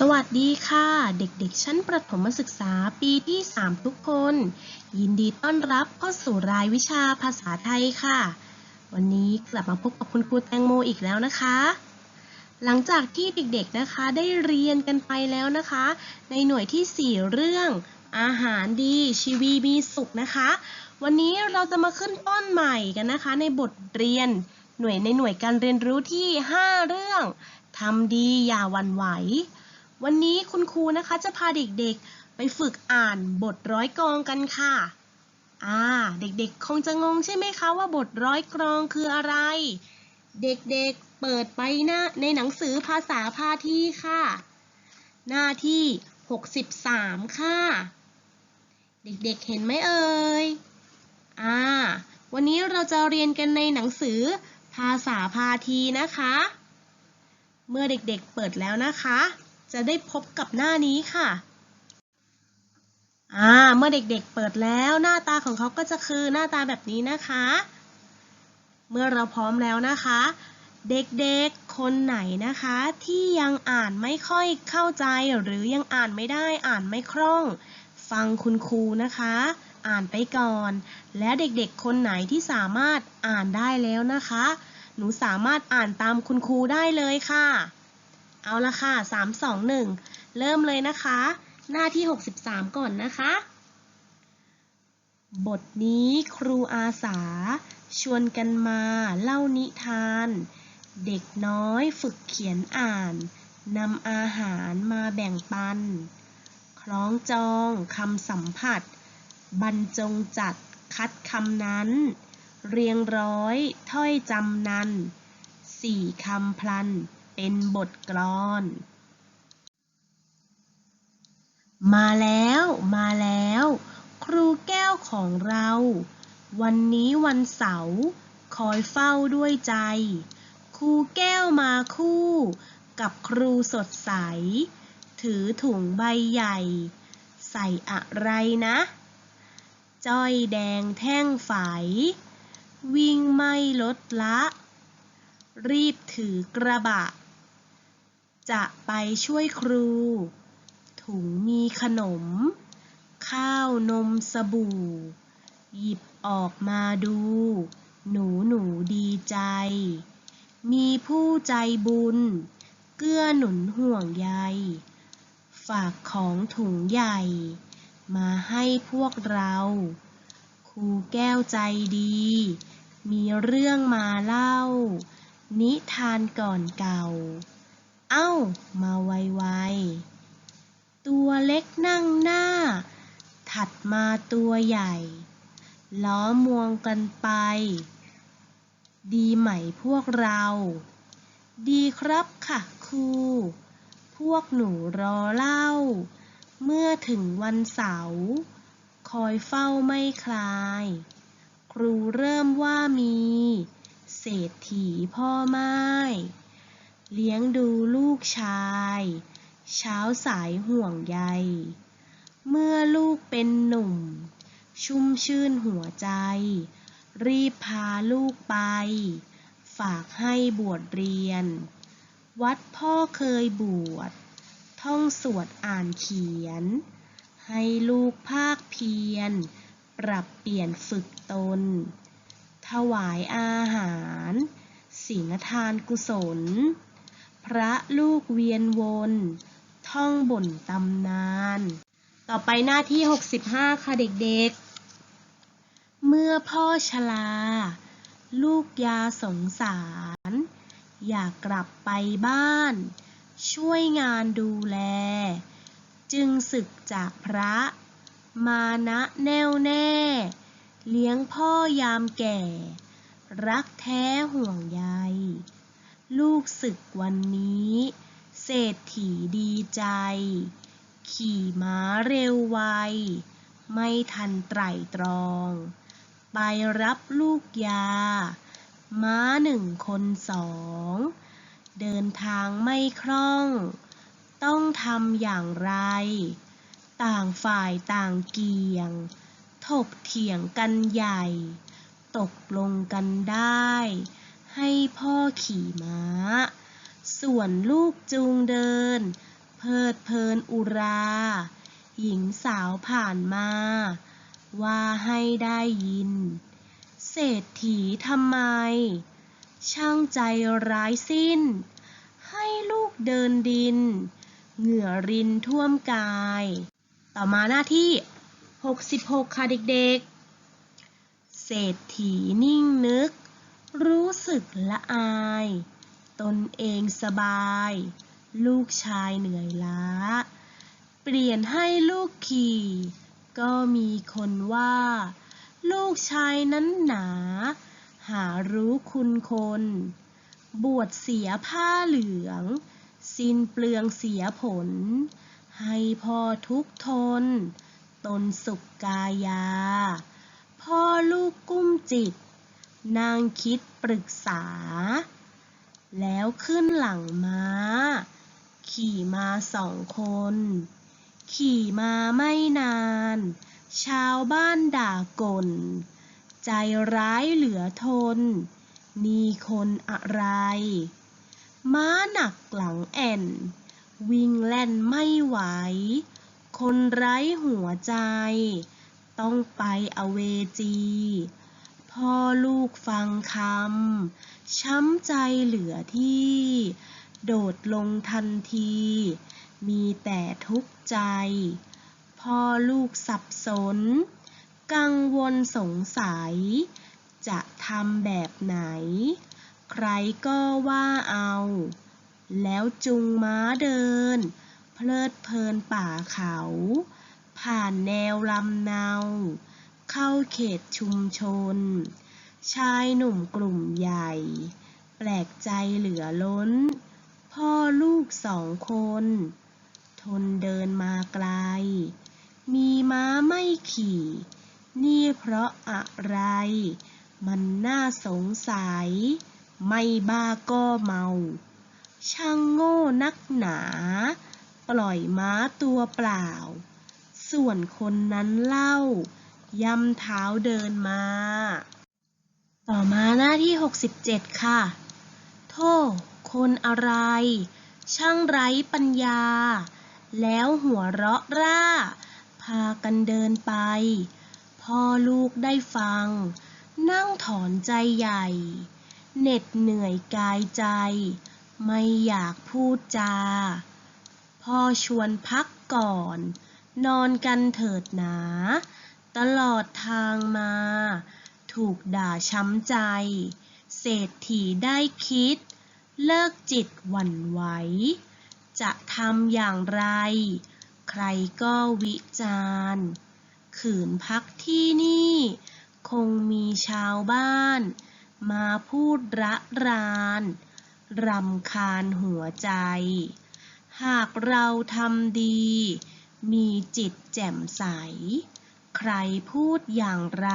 สวัสดีค่ะ เด็กๆ ชั้นประถมศึกษาปีที่ 3 ทุกคน ยินดีต้อนรับเข้าสู่รายวิชาภาษาไทยค่ะ วันนี้กลับมาพบกับคุณครูแตงโมอีกแล้วนะคะ หลังจากที่เด็กๆนะคะได้เรียนกันไปแล้วนะคะ ในหน่วยที่ 4 เรื่อง อาหารดีชีวีมีสุขนะคะ วันนี้เราจะมาขึ้นต้นใหม่กันนะคะ ในบทเรียนหน่วยในหน่วยการเรียนรู้ที่ 5 เรื่องทำดีอย่าวันไหว วันนี้คุณครูนะคะจะพาเด็กๆ ไปฝึกอ่านบทร้อยกรองกันค่ะ อ่า เด็กๆ คงจะงงใช่ไหมคะว่าบทร้อยกรองคืออะไร เด็กๆ เปิดไปหน้าในหนังสือภาษาพาทีค่ะ หน้าที่ 63 ค่ะ เด็กๆ เห็นไหมเอ่ย อ่า วันนี้เราจะเรียนกันในหนังสือภาษาพาทีนะคะ เมื่อเด็กๆ เปิดแล้วนะคะ จะได้พบกับหน้านี้ค่ะอ่าเมื่อเด็กๆเปิดแล้วหน้าตาของเขาก็จะคือหน้าตาแบบนี้นะคะ เมื่อเราพร้อมแล้วนะคะ เด็กๆคนไหนนะคะ ที่ยังอ่านไม่ค่อยเข้าใจ หรือยังอ่านไม่ได้อ่านไม่คล่อง ฟังคุณครูนะคะ อ่านไปก่อน และเด็กๆ คนไหนที่สามารถอ่านได้แล้วนะคะ หนูสามารถอ่านตามคุณครูได้เลยค่ะ เอาละค่ะ 3 2 1 เริ่มเลยนะคะ หน้าที่ 63 ก่อนนะคะ บทนี้ครูอาสา ชวนกันมาเล่านิทาน เด็กน้อยฝึกเขียนอ่านนำอาหารมาแบ่งปัน คล้องจองคำสัมผัส บรรจงจัดคัดคำนั้น เรียงร้อยถ้อยจำนันสี่คำพลัน เป็นบทกลอน มาแล้วมาแล้ว ครูแก้วของเรา วันนี้วันเสาร์คอยเฝ้าด้วยใจ ครูแก้วมาคู่ กับครูสดใส ถือถุงใบใหญ่ ใส่อะไรนะ จ้อยแดงแท่งฝายวิ่งไม่ลดละ รีบถือกระบะ จะไปช่วยครู ถุงมีขนม ข้าวนมสบู่ หยิบออกมาดู หนูหนูดีใจ มีผู้ใจบุญ เกื้อหนุนห่วงใย ฝากของถุงใหญ่ มาให้พวกเรา ครูแก้วใจดี มีเรื่องมาเล่า นิทานก่อนเก่า เอ้า มาไวๆ ตัวเล็กนั่งหน้า ถัดมาตัวใหญ่ ล้อมวงกันไป ดีไหมพวกเรา ดีครับค่ะครู พวกหนูรอเล่า เมื่อถึงวันเสาร์ คอยเฝ้าไม่คลาย ครูเริ่มว่ามี เศรษฐีพ่อไม้ เลี้ยงดูลูกชาย เช้าสายห่วงใย เมื่อลูกเป็นหนุ่ม ชุ่มชื่นหัวใจ รีบพาลูกไป ฝากให้บวชเรียน วัดพ่อเคยบวช ท่องสวดอ่านเขียน ให้ลูกภาคเพียร ปรับเปลี่ยนฝึกตน ถวายอาหารศีลทานกุศล พระลูกเวียนวน ท่องบ่นตำนาน ต่อไปหน้าที่ 65 ค่ะเด็กๆ เมื่อพ่อชลา ลูกยาสงสาร อยากกลับไปบ้าน ช่วยงานดูแล จึงศึกจากพระ มานะแน่วแน่ เลี้ยงพ่อยามแก่ รักแท้ห่วงใย ลูกศึกวันนี้ เศรษฐีดีใจ ขี่ม้าเร็วไว ไม่ทันไตรตรอง ไปรับลูกยา ม้าหนึ่งคนสอง เดินทางไม่คล่อง ต้องทำอย่างไร ต่างฝ่ายต่างเกี่ยง ถกเถียงกันใหญ่ ตกลงกันได้ ให้พ่อขี่ม้า ส่วนลูกจูงเดิน เพลิดเพลินอุรา หญิงสาวผ่านมา ว่าให้ได้ยิน เศรษฐีทำไม ช่างใจร้ายสิ้น ให้ลูกเดินดิน เหงื่อรินท่วมกาย ต่อมาหน้าที่ 66 ค่ะเด็กๆ เศรษฐีนิ่งนึก รู้สึกละอาย ตนเองสบาย ลูกชายเหนื่อยล้า เปลี่ยนให้ลูกขี่ ก็มีคนว่า ลูกชายนั้นหนา หารู้คุณคน บวชเสียผ้าเหลือง สิ้นเปลืองเสียผล ให้พ่อทุกทน ตนสุขกายา พ่อลูกกุ้มจิต นางคิดปรึกษา แล้วขึ้นหลังม้า ขี่มาสองคน ขี่มาไม่นาน ชาวบ้านด่ากลใจร้ายเหลือทนนี่คนอะไร ม้าหนักหลังแอ่น วิ่งแล่นไม่ไหว คนไร้หัวใจ ต้องไปอเวจี พ่อลูกฟังคำ ช้ำใจเหลือที่ โดดลงทันที มีแต่ทุกข์ใจ พ่อลูกสับสน กังวลสงสัย จะทำแบบไหน ใครก็ว่าเอา แล้วจุงม้าเดิน เพลิดเพลินป่าเขา ผ่านแนวลำเนา เข้าเขตชุมชน ชายหนุ่มกลุ่มใหญ่ แปลกใจเหลือล้น พ่อลูกสองคน ทนเดินมาไกล มีม้าไม่ขี่ นี่เพราะอะไร มันน่าสงสัย ไม่บ้าก็เมา ช่างโง่นักหนา ปล่อยม้าตัวเปล่า ส่วนคนนั้นเล่า ย่ำเท้าเดินมา ต่อมาหน้าที่ 67 ค่ะ โทษคนอะไร ช่างไร้ปัญญา แล้วหัวเราะร่า พากันเดินไป พ่อลูกได้ฟัง นั่งถอนใจใหญ่ เหน็ดเหนื่อยกายใจ ไม่อยากพูดจา พ่อชวนพักก่อน นอนกันเถิดหนา ตลอดทางมา ถูกด่าช้ำใจ เศรษฐีได้คิด เลิกจิตหวั่นไหว จะทำอย่างไร ใครก็วิจารณ์ ขืนพักที่นี่ คงมีชาวบ้าน มาพูดระราน รำคาญหัวใจ หากเราทำดี มีจิตแจ่มใส ใครพูดอย่างไร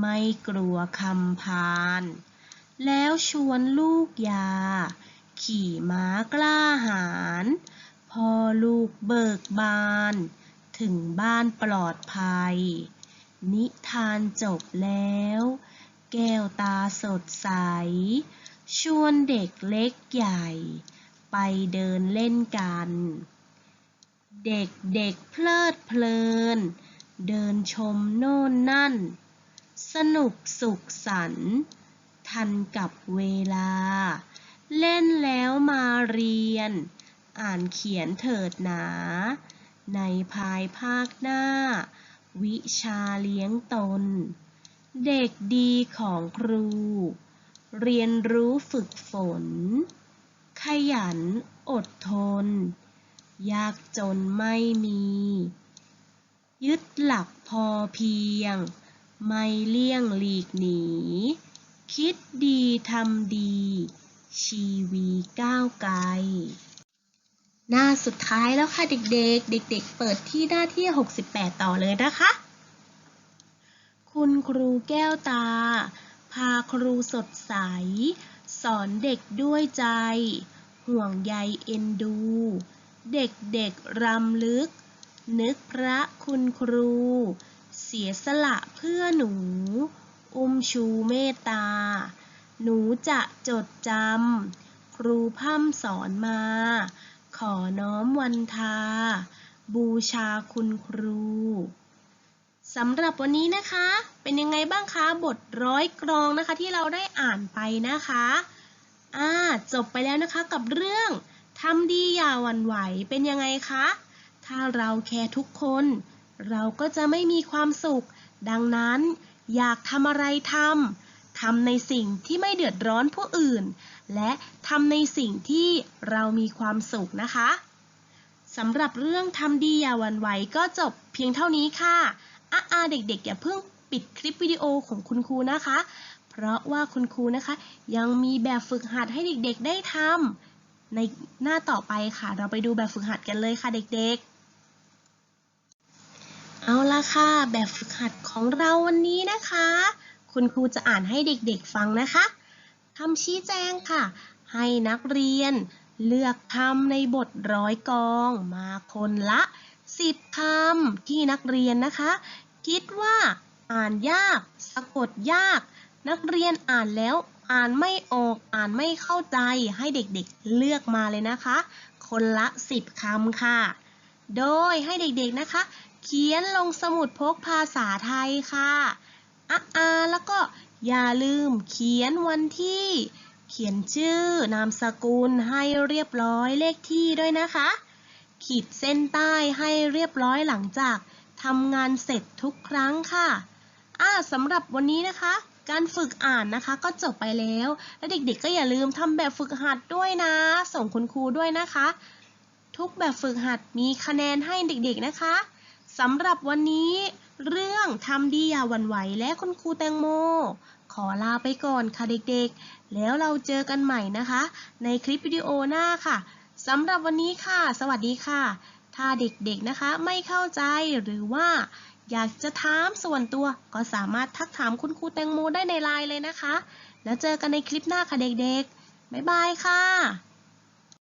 ไม่กลัวคำพาน แล้วชวนลูกยา ขี่ม้ากล้าหาญพอลูกเบิกบาน ถึงบ้านปลอดภัย นิทานจบแล้ว แก้วตาสดใส ชวนเด็กเล็กใหญ่ ไปเดินเล่นกัน เด็กเด็กๆเพลิดเพลิน เดินชมโน่นนั่น สนุกสุขสันต์ทันกับเวลา เล่นแล้วมาเรียน อ่านเขียนเถิดหนา ในภายภาคหน้า วิชาเลี้ยงตน เด็กดีของครู เรียนรู้ฝึกฝน ขยันอดทน ยากจนไม่มี ยึดหลักพอเพียง ไม่เลี่ยงหลีกหนี คิดดีทำดี ชีวีก้าวไกล หน้าสุดท้ายแล้วค่ะเด็กๆ เด็ก ๆ เปิดที่หน้าที่ 68 ต่อเลยนะคะ คุณครูแก้วตา พาครูสดใส สอนเด็กด้วยใจ ห่วงใยเอ็นดู เด็กๆรำลึก นึกพระคุณครู เสียสละเพื่อหนู อุ้มชูเมตตา หนูจะจดจำ ครูพ่ำสอนมา ขอน้อมวันทา บูชาคุณครูสำหรับวันนี้นะคะ เป็นยังไงบ้างคะบทร้อยกรองนะคะที่เราได้อ่านไปนะคะอ่าจบไปแล้วนะคะกับเรื่องทำดีอย่าหวั่นไหวเป็นยังไงคะ ถ้าเราแคร์ทุกคน เราก็จะไม่มีความสุข ดังนั้น อยากทำอะไรทำ ทำในสิ่งที่ไม่เดือดร้อนผู้อื่น และทำในสิ่งที่เรามีความสุขนะคะสำหรับเรื่องทำดีอย่าหวั่นไหวก็จบเพียงเท่านี้ค่ะอาอาเด็กๆ อย่าเพิ่งปิดคลิปวิดีโอของคุณครูนะคะ เพราะว่าคุณครูนะคะ ยังมีแบบฝึกหัดให้เด็กๆ ได้ทำในหน้าต่อไปค่ะ เราไปดูแบบฝึกหัดกันเลยค่ะเด็กๆ เอาละค่ะ แบบฝึกหัดของเราวันนี้นะคะ คุณครูจะอ่านให้เด็กๆฟังนะคะคำชี้แจงค่ะ ให้นักเรียนเลือกคำในบทร้อยกองมาคนละ10คำที่นักเรียนนะคะ คิดว่าอ่านยาก สะกดยาก นักเรียนอ่านแล้วอ่านไม่ออกอ่านไม่เข้าใจให้เด็กๆเลือกมาเลยนะคะ คนละ10คำค่ะ โดยให้เด็กๆนะคะ เขียนลงสมุดพกภาษาไทยค่ะอะอาแล้วก็อย่าลืมเขียนวันที่ เขียนชื่อนามสกุลให้เรียบร้อยเลขที่ด้วยนะคะ ขีดเส้นใต้ให้เรียบร้อยหลังจากทำงานเสร็จทุกครั้งค่ะอ่าสำหรับวันนี้นะคะ การฝึกอ่านนะคะก็จบไปแล้ว และเด็กๆ ก็อย่าลืมทำแบบฝึกหัดด้วยนะ ส่งคุณครูด้วยนะคะ ทุกแบบฝึกหัดมีคะแนนให้เด็กๆนะคะ สำหรับวันนี้ เรื่องทำดีอย่าหวั่นไหวและคุณครูแตงโม ขอลาไปก่อนค่ะเด็กๆ แล้วเราเจอกันใหม่นะคะ ในคลิปวิดีโอหน้าค่ะสำหรับวันนี้ค่ะ สวัสดีค่ะ ถ้าเด็กๆนะคะไม่เข้าใจหรือว่า อยากจะถามส่วนตัวก็สามารถทักถามคุณครูแตงโมได้ในไลน์เลยนะคะ แล้วเจอกันในคลิปหน้าค่ะเด็กๆ บ๊ายบายค่ะ